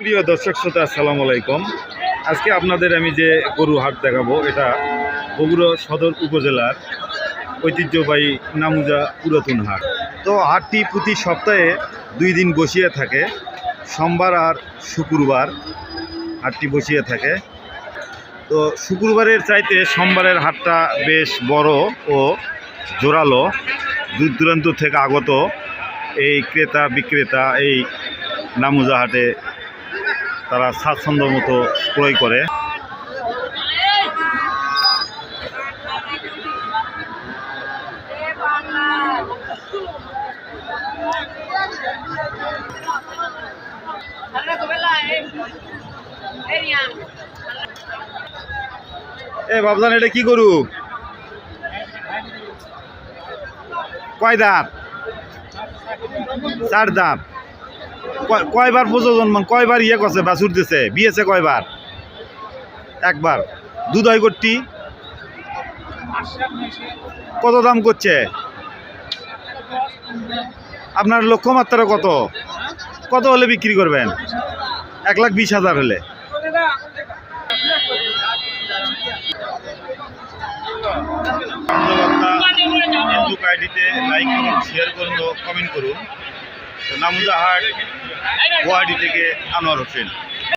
প্রিয় দর্শক শ্রোতা, আসসালামু আলাইকুম। আজকে আপনাদের আমি যে গরু হাট দেখাবো, এটা বগুড়া সদর উপজেলার ঐতিহ্যবাহী নামুজা পুরাতন হাট। তো হাটটি প্রতি সপ্তাহে দুই দিন বসিয়ে থাকে, সোমবার আর শুক্রবার হাটটি বসিয়ে থাকে। তো শুক্রবারের চাইতে সোমবারের হাটটা বেশ বড় ও জোরালো দূর দূরান্ত থেকে আগত এই ক্রেতা বিক্রেতা এই নামুজা হাটে তারা স্বাচ্ছন্দ্য মতো ক্রয় করে। এ বাবজান এটা কি গরু? কয় দাঁত? চার দাঁত। কয়বার প্রযোজন মান কয়বার ইয়ে করছে, বাছুর দিছে, বিয়েছে কয়বার? একবার। দুধ হয় করটি কত দাম করছে? আপনার লক্ষ্যমাত্রা কত? কত হলে বিক্রি করবেন? এক লাখ বিশ হাজার হলে। লাইক করুন শেয়ার করুন কমেন্ট করুন। তো নামুজা হাট গুয়াহাটি থেকে আনোয়ার হোসেন।